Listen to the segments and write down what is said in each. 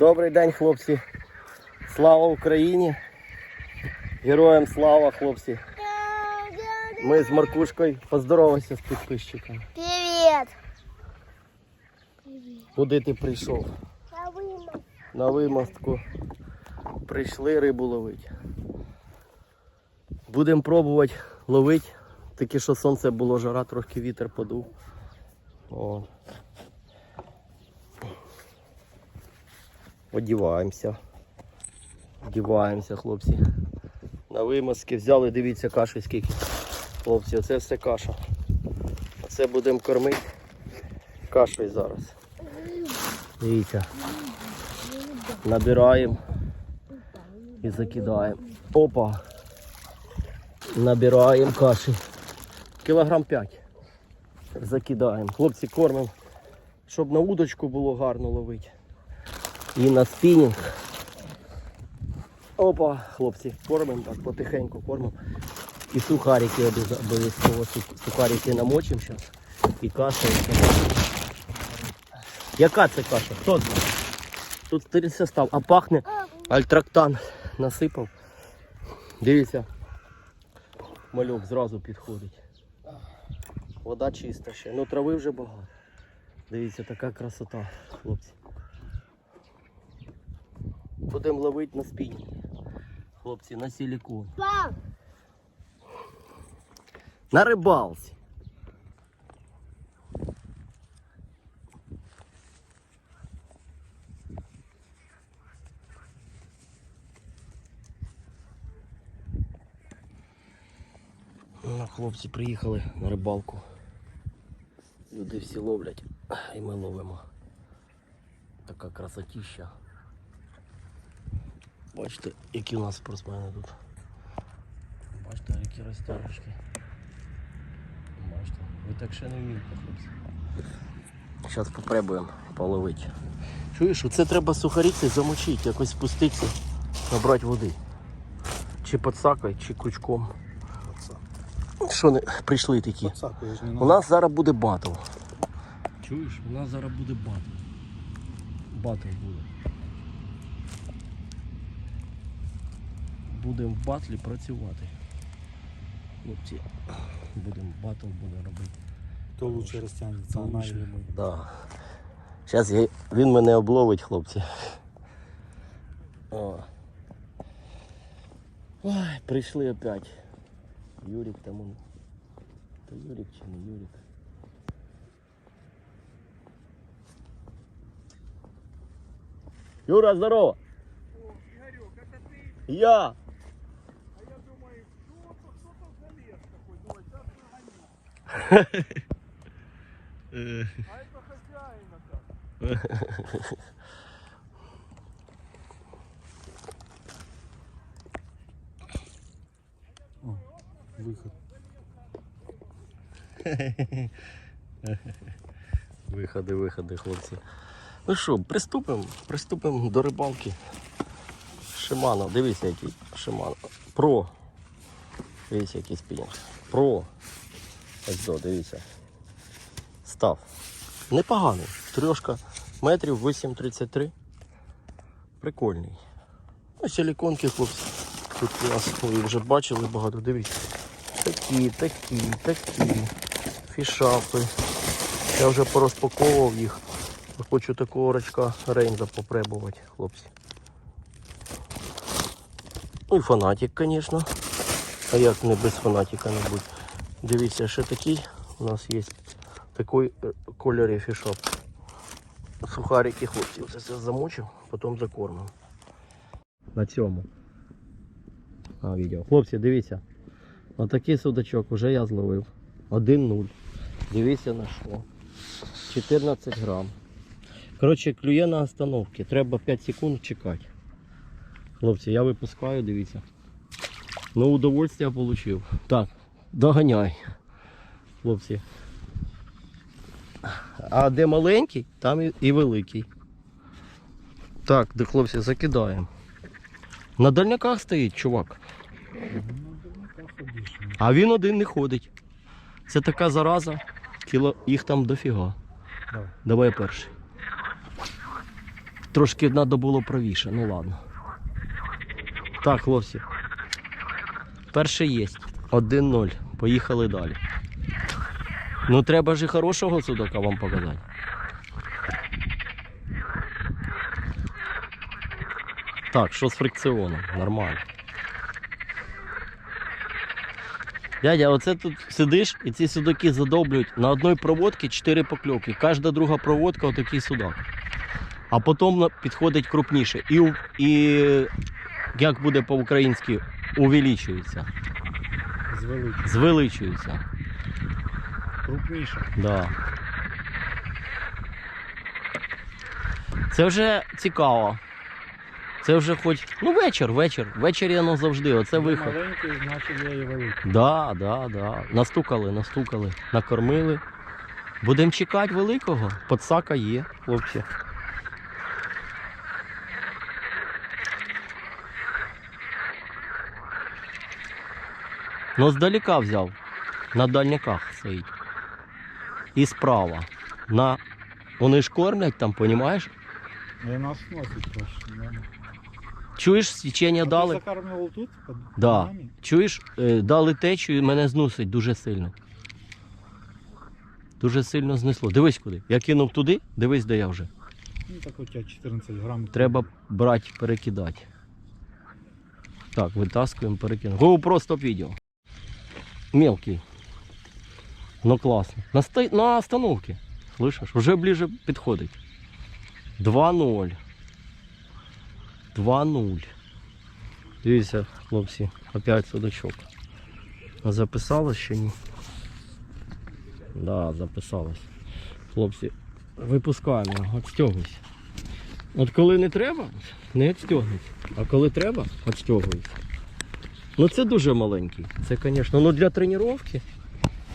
Добрий день, хлопці. Слава Україні. Героям слава, хлопці. Ми з Маркушкою поздоровайся з підписчиками. Привет. Куди ти прийшов? На вимостку. Прийшли рибу ловити. Будемо пробувати ловити. Таке, що сонце було жара, трохи вітер подув. О. Одіваємося. Одіваємося, хлопці. На вимазки взяли, дивіться, каші скільки. Хлопці, оце все каша. Це будемо кормити кашею зараз. Дивіться. Набираємо і закидаємо. Опа. Набираємо каші. Кілограм 5. Закидаємо. Хлопці кормимо, щоб на удочку було гарно ловити. І на спінінг. Опа, хлопці, кормимо так, потихеньку кормимо. І сухарики обов'язково. Сухарики намочимо зараз. І каша. Яка це каша? Хто знає? Тут старий состав, а пахне альтрактан. Насипав. Дивіться. Мальок зразу підходить. Вода чиста ще. Ну трави вже багато. Дивіться, така красота, хлопці. Будемо ловити на спінінг. Хлопці, на силікон. На рибалці. Ну, хлопці приїхали на рибалку. Люди всі ловлять, і ми ловимо. Така красотища. Бачите, які у нас спортсмени тут. Бачите, які розтяжечки. Бачите, ви так ще не вмієте, хлопці. Зараз попробуємо половити. Чуєш, оце треба сухаріці замочити, якось спуститися, набрати води. Чи подсакою, чи крючком. Що не прийшли такі? Подсаку, ж не У нас зараз буде батл. Чуєш, у нас зараз буде батл. Батл буде. Будемо в батлі працювати. Хлопці, будемо батл буде робити. Хто лучше розтягнеться, лучше? Да. Зараз я... він мене обловить, хлопці. О. Ой, прийшли опять. Юрик там он. То Юрик чи не Юрик? Юра, здорово! О, Игорек, это ты? Я думаю, кто то кто-то залез такой, думаю, сейчас нагоню. А это хозяина так. О, виход. Виходи, виходи, хлопці. Ну що, приступимо, приступимо до рибалки. Шимано, дивіться який Шимано. Про. Дивіться який спінінг. Про. Ось до, дивіться. Став. Непоганий. Трьошка метрів 8,33. Прикольний. Ну, силіконки, хлопці. Тут у ви вже бачили багато, дивіться. Такі, такі, такі. Фішапи. Я вже порозпаковував їх. Хочу такого рачка рейнза попробувати, хлопці. Ну і фанатик, звісно. А як не без фанатика не. Дивіться, ще такий у нас є. Такий е, кольорі фішоп. Сухарики, хлопці, це все замочив, потім закормив. На цьому. А, відео. Хлопці, дивіться. Отакий судачок вже я зловив. 1-0. Дивіться на що. 14 грам. Коротше, клює на остановці. Треба 5 секунд чекати. Хлопці, я випускаю, дивіться. Ну, удовольствие отримав. Так, доганяй. Хлопці. А де маленький, там і, великий. Так, де хлопці, закидаємо. На дальняках стоїть, чувак. А він один не ходить. Це така зараза. Кіло... Їх там дофіга. Давай. Давай перший. Трошки треба було правіше, ну ладно. Так, хлопці. Перший є. 1-0. Поїхали далі. Ну треба ж і хорошого судака вам показати. Так, що з фрикціоном? Нормально. Дядя, оце тут сидиш і ці судаки задоблюють на одній проводці 4 покльовки. Кожна друга проводка отакий судак. А потім підходить крупніше. І, і як буде по-українськи, увеличується, Звеликий. звеличується. Крупніше. Да. Це вже цікаво. Це вже хоч. Ну, вечір, вечір. Ввечері воно завжди. Оце виход. Маленький, значить я і великий. Да, да, да. Настукали, настукали, накормили. Будемо чекати великого. Подсака є, хлопці. Ну, здалека взяв. На дальняках стоїть. І справа. На... Вони ж кормлять там, понімаєш? Я нас носить. Да. Чуєш, свічення А ти дали? закармлював тут? Під Да. нами? Чуєш, е, дали течію і мене зносить дуже сильно. Дуже сильно знесло. Дивись куди. Я кинув туди, дивись, де я вже. Ну так у тебе 14 грам. Треба брати, перекидати. Так, витаскуємо, перекинемо. GoPro стоп відео. Мелкий. Ну класно. На, сто... на остановці. Слышиш? Вже ближе підходить. 2-0. 2-0. Дивіться, хлопці, опять судачок. Записалось ще ні? Да, записалось. Хлопці, випускаємо відстягуйся. От коли не треба, не відстягуйся. А коли треба, відстягуйся. Ну це дуже маленький. Це, звісно, ну для тренування,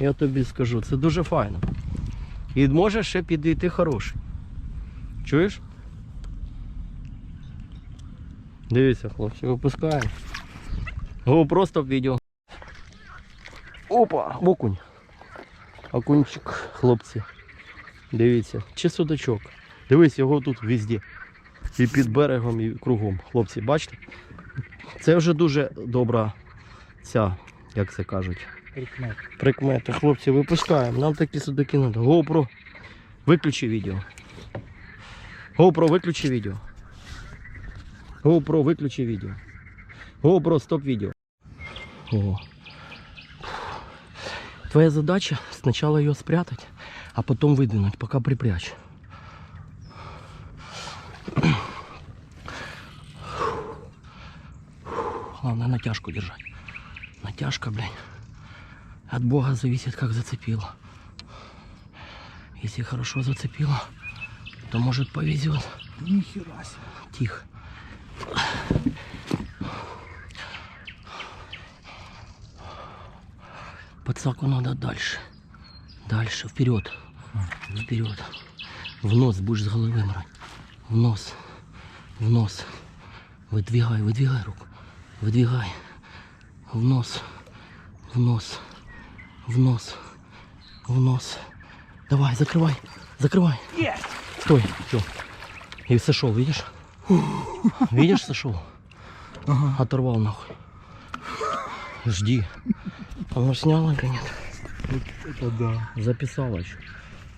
я тобі скажу, це дуже файно. І може ще підійти хороший. Чуєш? Дивіться, хлопці, випускаємо. Го просто в відео. Опа, окунь. Окунчик, хлопці. Дивіться, чи судачок. Дивись, його тут везде. І під берегом, і кругом. Хлопці, бачите? Це вже дуже добра ця, як це кажуть, Прикмет. прикмети. Хлопці, випускаємо. Нам такі судаки треба. GoPro, виключи відео. GoPro, виключи відео. GoPro, виключи відео. GoPro, стоп відео. О. Твоя задача сначала ее спрятать, а потом выдвинуть, пока припрячь. Главное натяжку держать. Натяжка, блядь. От Бога зависит, как зацепило. Если хорошо зацепило, то может повезет. Ніхера себе. Тихо. Подсаку надо дальше. Дальше, вперед. Вперед. В нос будешь с головы брать. В нос. В нос. Выдвигай, выдвигай руку. Выдвигай. В нос. В нос. В нос. В нос. Давай, закрывай. Закрывай. Стой. Все. И сошел, видишь? Видишь, сошел? Ага. Оторвал нахуй. Жди. Оно сняло или нет? Это да. Записала еще.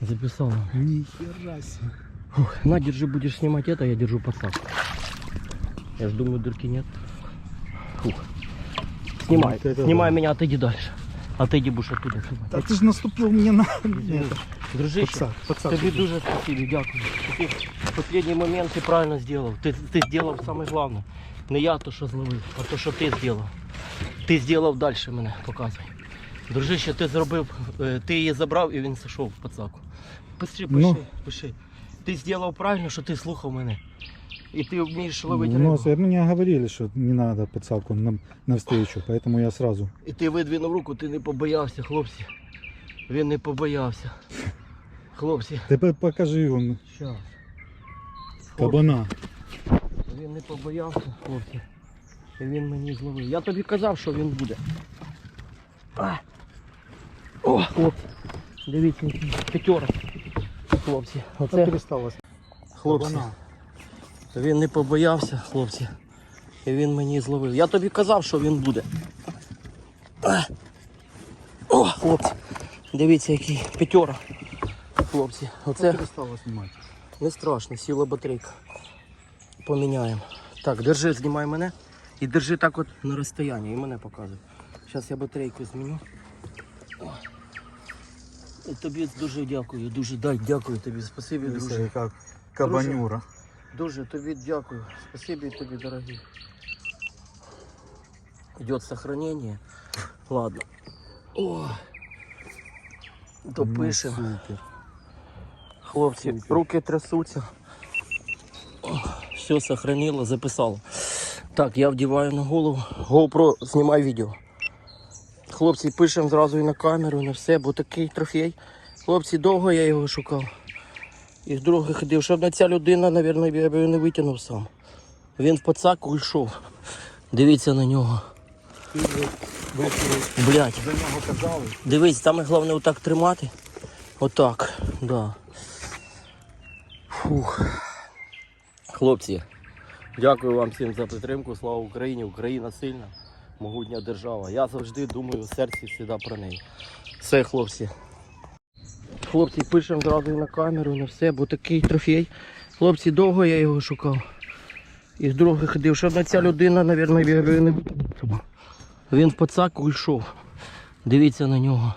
Записала. Нихера себе. Фух, на, держи, будешь снимать это, я держу подсадку. Я ж думаю, дырки нет. Фух. Снимай, Вот это снимай да. меня, отойди дальше. Отойди будешь оттуда снимать. Та ти ж наступив мені на Дружище, тобі дуже спасибо, дякую. Ти в останній момент ти правильно зробив. Ти, ти зробив саме головне. Не я то, що зловив, а то, що ти зробив. Ти зробив далі мене, показуй. Дружище, ти зробив, ти її забрав і він зайшов в пацаку. Пиши, пиши, Ну. пиши. Ти зробив правильно, що ти слухав мене. І ти вмієш ловити Ну, рибу. мне говорили, что не надо подсаку на, навстречу, поэтому я сразу. І ти видвинув руку, ти не побоявся, хлопці. Він не побоявся. Хлопці. По- покажи он Щас. кабана. Він не побоявся, хлопці. І він мені зловив. Я тобі казав, що він буде. А! О, хлопці. Дивіться, який п'ятерок. Хлопці. Це Оце пересталось. хлопці. Кабана. Він не побоявся, хлопці. І він мені зловив. Я тобі казав, що він буде. О, хлопці. Дивіться, який п'ятьора. Хлопці, оце не страшно, сіла батарейка. Поміняємо. Так, держи, знімай мене. І держи так от на розстоянні, і мене показуй. Зараз я батарейку зміню. О. І тобі дуже дякую, дуже дай, дякую тобі. Спасибі, друже. яка кабанюра. Дуже тобі дякую. Спасибі тобі, дорогий. Идет сохранение. Ладно. О. Допишем. Ну, супер. Хлопці, руки трясуться. О, Все сохранило, записало. Так, я вдіваю на голову. GoPro, знімай відео. Хлопці, пишемо зразу і на камеру, і на все, бо такий трофей. Хлопці, довго я його шукав. І вдруге ходив, щоб на ця людина, мабуть, я б його не витягнув сам. Він в пацаку йшов. Дивіться на нього. Блять. за нього казали. Дивись, там головне отак тримати. Отак, да. Фух. Хлопці, дякую вам всім за підтримку. Слава Україні! Україна сильна, могутня держава. Я завжди думаю серці завжди про неї. Все, хлопці. Хлопці, пишемо зразу на камеру, на все, бо такий трофей. Хлопці, довго я його шукав. І вдруге ходив, щоб на ця людина, мабуть, не. Він в пацаку йшов. Дивіться на нього.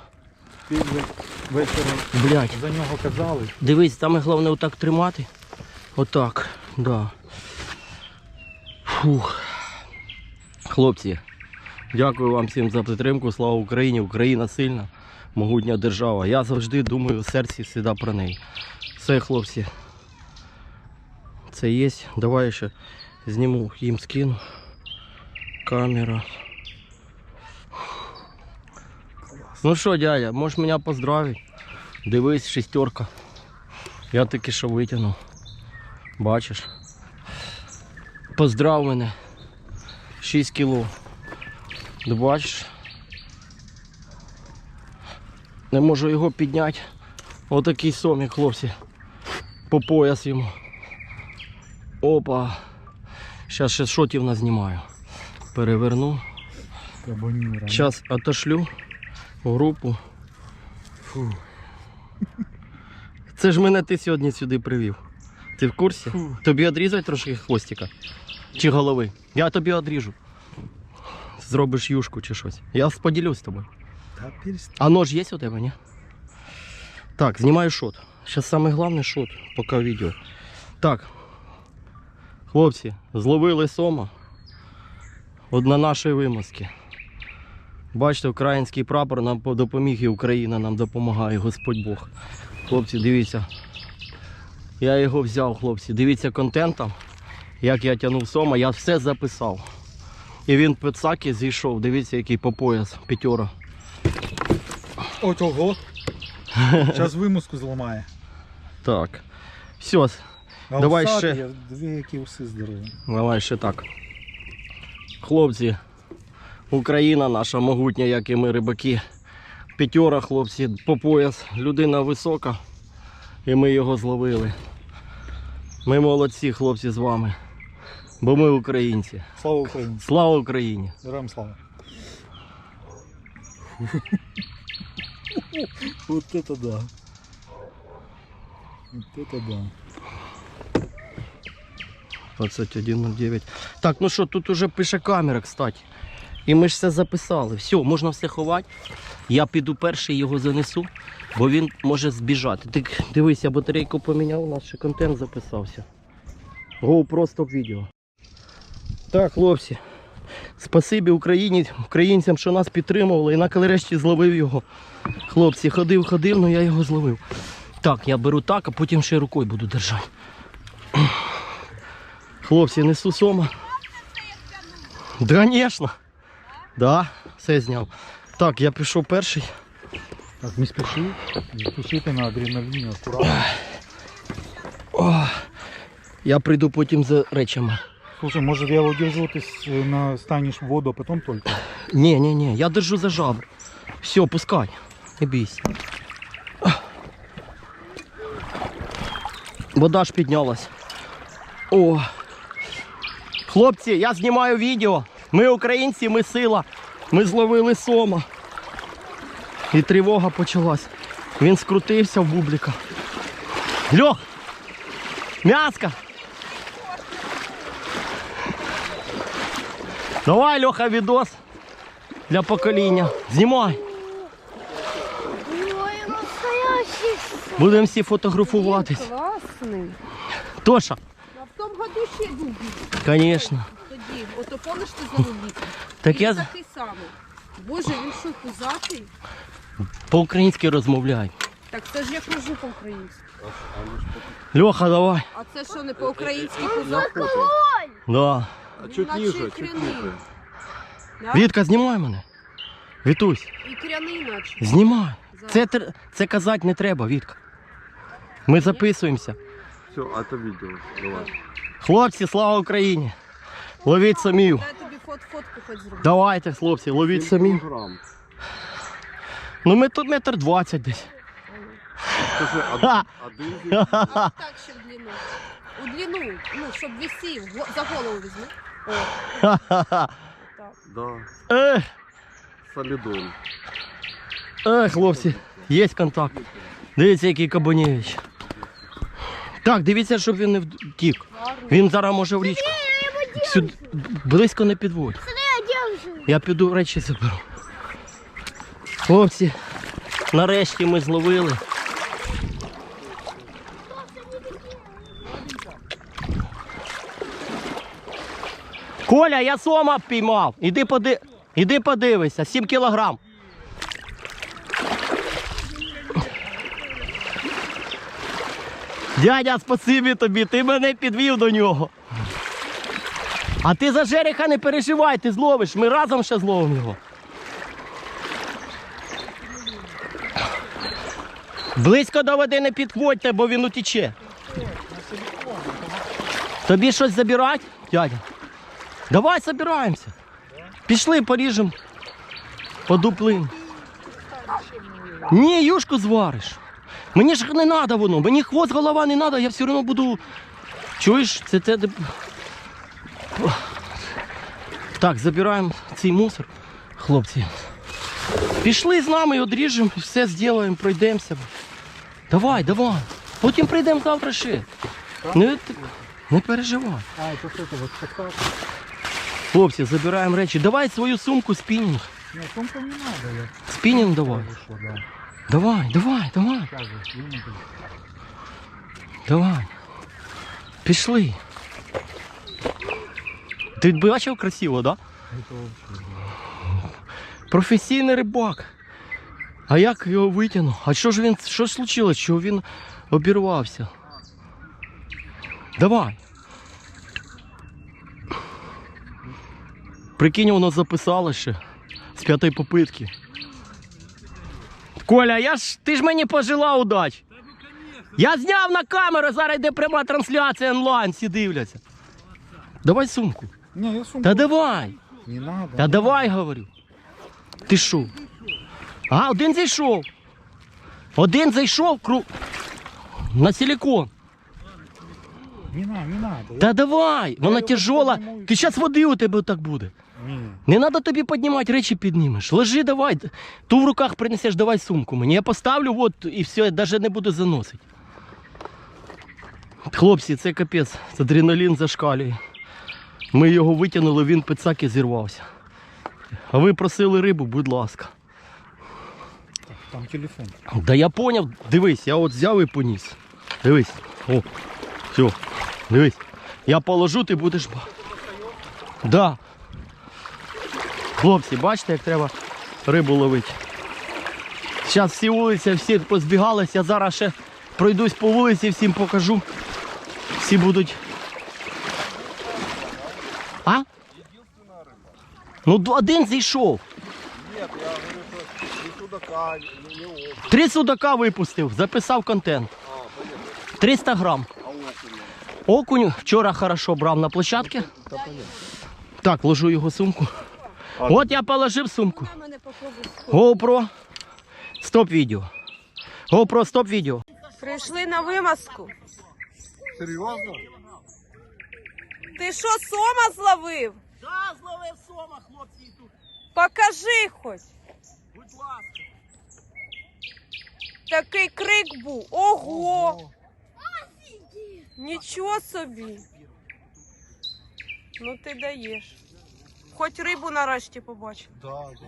Блять. за нього казали. Дивись, там головне отак тримати. Отак, да. Фух. Хлопці, дякую вам всім за підтримку. Слава Україні! Україна сильна, могутня держава. Я завжди думаю в серці завжди про неї. Все, хлопці. Це є. Давай ще зніму їм скину. Камера. Ну що, дядя, можеш мене поздравити? Дивись, шестерка. Я таки що витягнув. Бачиш? Поздрав мене. 6 кіло. Бачиш? Не можу його підняти. Отакий сомік, хлопці. По пояс йому. Опа. Зараз ще шотів назнімаю. Переверну. Зараз отошлю в групу. Фу. Це ж мене ти сьогодні сюди привів. Ти в курсі? Тобі одрізати трошки хвостика? Чи голови? Я тобі одріжу. Зробиш юшку чи щось. Я поділюсь з тобою. Та перестань. А нож є у тебе, ні? Так, знімаю шот. Зараз саме головне шот, поки відео. Так. Хлопці, зловили сома. От на нашій вимазці. Бачите, український прапор нам допоміг і Україна нам допомагає, Господь Бог. Хлопці, дивіться. Я його взяв, хлопці. Дивіться контент там, як я тягнув сома, я все записав. І він пицаки зійшов, дивіться, який по пояс, п'ятьора. От ого. Зараз вимуску зламає. Так. Все, А Давай ще. Дві які уси здорові. давай ще так. Хлопці, Україна наша могутня, як і ми рибаки. П'ятьора, хлопці, по пояс. Людина висока. І ми його зловили. Ми молодці, хлопці, з вами. Бо ми українці. Слава Україні. Слава Україні! Героям слава. Вот это да. Вот это да. 21.09. Так, ну що, тут уже пише камера, кстати. І ми ж все записали. Все, можна все ховати. Я піду перший його занесу, бо він може збіжати. Ти дивись, я батарейку поміняв, у нас ще контент записався. GoPro стоп відео. Так, хлопці. Спасибі Україні, українцям, що нас підтримували і нарешті зловив його. Хлопці, ходив, ходив, але я його зловив. Так, я беру так, а потім ще рукою буду держати. Хлопці, несу сома. Да, Звісно. Да, все зняв. Так, я пішов перший. Так, не спеши. Не спешите на адреналине, аккуратно. О, я прийду потім за речами. Слушай, может я его держу, ты на, станешь в воду, а потом только? Ні, я держу за жабр. Все, пускай. Не бійся. Вода ж піднялась. О, Хлопці, я знімаю відео. Ми українці, ми сила. Ми зловили сома. І тривога почалась. Він скрутився в бубліка. Льох! М'яска! Давай, Льоха, відос для покоління. Знімай. Ой, настоящий. Будемо всі фотографуватись. Класний. Тоша, А в тому году ще був звісно. тоді. Ото помниш ти знову? Так я такий самий. Боже, він що, пузатий? по-українськи розмовляй. Так це ж я кажу по-українськи. Льоха, давай. А це що, не по-українськи пузатий? Да. А чуть ніже, чуть ніже. Вітка, знімай мене. Вітусь, І кряний наче. знімай. Це, тр- це казати не треба, Вітка. Ми записуємося. Все, а это видео. Давай. Хлопці, слава Україні! Ловіть самів. Дай тобі фот фотку хоч зроблю. Давайте, хлопці, ловіть. Килограмм. Ну ми тут метр двадцять десь. Скажи, Ха! один, один А так ще в длину. У длину, ну, щоб висів, Го- за голову візьми. Ха-ха-ха. Да, Ех, солидон. ех, хлопці, є контакт. Дивіться, який кабанєвич. Так, дивіться, щоб він не втік. Він зараз може в річку. Сюди, близько не підводь. Я піду речі заберу. Хлопці, нарешті ми зловили. Коля, я сома піймав. Іди, поди... Іди подивися, 7 кілограм. Дядя, спасибі тобі, ти мене підвів до нього. А ти за жереха не переживай, ти зловиш, ми разом ще зловимо його. Близько до води не підходьте, бо він утіче. Тобі щось забирати, дядя? Давай забираємося. Пішли, поріжемо. Подуплим. Ні, юшку звариш. Мені ж не треба воно, мені хвост, голова не треба, я все одно буду. Чуєш, це те. Так, забираємо цей мусор, хлопці. Пішли з нами, одріжемо, все зробимо, пройдемося. Давай, давай. Потім прийдемо завтра ще. Не, не переживай. А, что-то вот спектакль. Хлопці, забираємо речі. Давай свою сумку спінінг. Нет, сумку не я Спінінг давай. да. Давай, давай, давай, давай. Пішли. Ти бачив красиво, так? Да? Професійний рибак. А як його витягнув? А що ж він, що ж случилось? Чого він обірвався? Давай. Прикинь, воно записало ще з п'ятої попитки. Коля, я ж, ти ж мені пожелав удачі. Я зняв на камеру, зараз йде пряма трансляція онлайн, всі дивляться. Давай сумку. Не, я сумку. Та давай. Не надо. Та давай, говорю. Ти що? А, один зайшов. Один зайшов кру... на силикон. Не надо, не надо. Та давай, вона тяжола. підніму Ти зараз води у тебе так буде. Не. Не треба тобі піднімати, речі піднімеш. Лежи, давай. Ту в руках принесеш, давай сумку мені. Я поставлю от і все, я навіть не буду заносити. Хлопці, це капець, адреналін зашкалює. Ми його витягнули, він пицаки зірвався. А ви просили рибу, будь ласка. Там телефон. Да я поняв, дивись, я от взяв і поніс. Дивись. О, все, дивись. Я положу, ти будеш. Да. Хлопці, бачите, як треба рибу ловити. Зараз всі вулиці, всі позбігалися, зараз ще пройдусь по вулиці, всім покажу. Всі будуть. А? Ну, один зійшов. Нет, я говорю, ни судака, ни, ни. Три судака випустив, записав контент. 300 грам. Окунь вчора хорошо брав на площадці. Так, ложу його сумку. От я положив сумку. GoPro. Стоп відео. GoPro, стоп відео. Прийшли на вимазку. Серьезно? Ти що, сома зловив? Да, зловив сома, хлопці, тут. Покажи хоч. Будь ласка. Такий крик був. Ого! Нічого собі. Ну ти даєш. Хоч рибу нарешті побачив. Да, да.